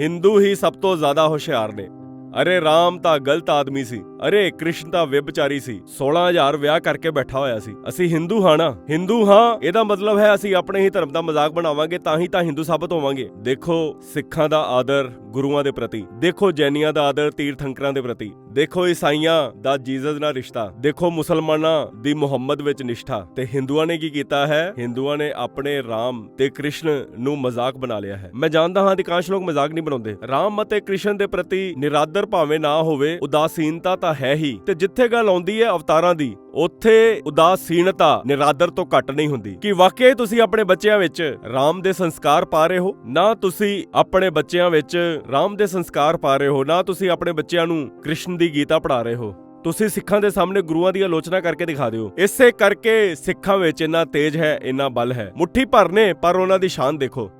ਹਿੰਦੂ ਹੀ ਸਭ ਤੋਂ ਜ਼ਿਆਦਾ ਹੁਸ਼ਿਆਰ ਨੇ। ਅਰੇ ਰਾਮ ਤਾਂ ਗਲਤ ਆਦਮੀ ਸੀ। ਅਰੇ ਕ੍ਰਿਸ਼ਨ ਤਾਂ ਵਿਭਚਾਰੀ ਸੀ 16000 ਵਿਆਹ ਕਰਕੇ ਬੈਠਾ ਹੋਇਆ ਸੀ। ਅਸੀਂ ਹਿੰਦੂ ਹਾਂ ਨਾ? ਹਿੰਦੂ ਹਾਂ? ਇਹਦਾ ਮਤਲਬ ਹੈ ਅਸੀਂ ਆਪਣੇ ਹੀ ਧਰਮ ਦਾ ਮਜ਼ਾਕ ਬਣਾਵਾਂਗੇ, ਤਾਂ ਹੀ ਤਾਂ ਹਿੰਦੂ ਸਾਬਤ ਹੋਵਾਂਗੇ। ਦੇਖੋ ਸਿੱਖਾਂ ਦਾ ਆਦਰ ਗੁਰੂਆਂ ਦੇ ਪ੍ਰਤੀ, ਦੇਖੋ ਜੈਨੀਆਂ ਦਾ ਆਦਰ ਤੀਰਥੰਕਰਾਂ ਦੇ ਪ੍ਰਤੀ, ਦੇਖੋ ਈਸਾਈਆਂ ਦਾ ਜੀਸਸ ਨਾਲ ਰਿਸ਼ਤਾ, ਦੇਖੋ ਮੁਸਲਮਾਨਾਂ ਦੀ ਮੁਹੰਮਦ ਵਿੱਚ ਨਿਸ਼ਠਾ। ਤੇ ਹਿੰਦੂਆਂ ਨੇ ਕੀ ਕੀਤਾ ਹੈ? ਹਿੰਦੂਆਂ ਨੇ ਆਪਣੇ ਰਾਮ ਤੇ ਕ੍ਰਿਸ਼ਨ ਨੂੰ ਮਜ਼ਾਕ ਬਣਾ ਲਿਆ ਹੈ। ਮੈਂ ਜਾਣਦਾ ਹਾਂ ਅਧਿਕਾਂਸ਼ ਲੋਕ ਮਜ਼ਾਕ ਨਹੀਂ ਬਣਾਉਂਦੇ। ਰਾਮ ਅਤੇ ਕ੍ਰਿਸ਼ਨ ਦੇ ਪ੍ਰਤੀ ਨਿਰਾਦਰ ਭਾਵੇਂ ਨਾ ਹੋਵੇ, ਉਦਾਸੀਨਤਾ ਤਾਂ ਹੈ ਹੀ। ਤੇ ਜਿੱਥੇ ਗੱਲ ਆਉਂਦੀ ਹੈ ਅਵਤਾਰਾਂ ਦੀ, ਉੱਥੇ ਉਦਾਸੀਨਤਾ ਨਿਰਾਦਰ ਤੋਂ ਘੱਟ ਨਹੀਂ ਹੁੰਦੀ। ਕਿ ਵਾਕਈ ਤੁਸੀਂ ਆਪਣੇ ਬੱਚਿਆਂ ਵਿੱਚ ਰਾਮ ਦੇ ਸੰਸਕਾਰ ਪਾ ਰਹੇ ਹੋ? ਨਾ ਤੁਸੀਂ ਆਪਣੇ ਬੱਚਿਆਂ ਵਿੱਚ ਰਾਮ ਦੇ ਸੰਸਕਾਰ ਪਾ ਰਹੇ ਹੋ, ਨਾ ਤੁਸੀਂ ਆਪਣੇ ਬੱਚਿਆਂ ਨੂੰ ਕ੍ਰਿਸ਼ਨ ਦੀ ਗੀਤਾ ਪੜ੍ਹਾ ਰਹੇ ਹੋ। ਤੁਸੀਂ ਸਿੱਖਾਂ ਦੇ ਸਾਹਮਣੇ ਗੁਰੂਆਂ ਦੀ ਆਲੋਚਨਾ ਕਰਕੇ ਦਿਖਾ ਦਿਓ। ਇਸੇ ਕਰਕੇ ਸਿੱਖਾਂ ਵਿੱਚ ਇੰਨਾ ਤੇਜ ਹੈ, ਇੰਨਾ ਬਲ ਹੈ। ਮੁੱਠੀ ਭਰ ਨੇ ਪਰ ਉਹਨਾਂ ਦੀ ਸ਼ਾਨ ਦੇਖੋ।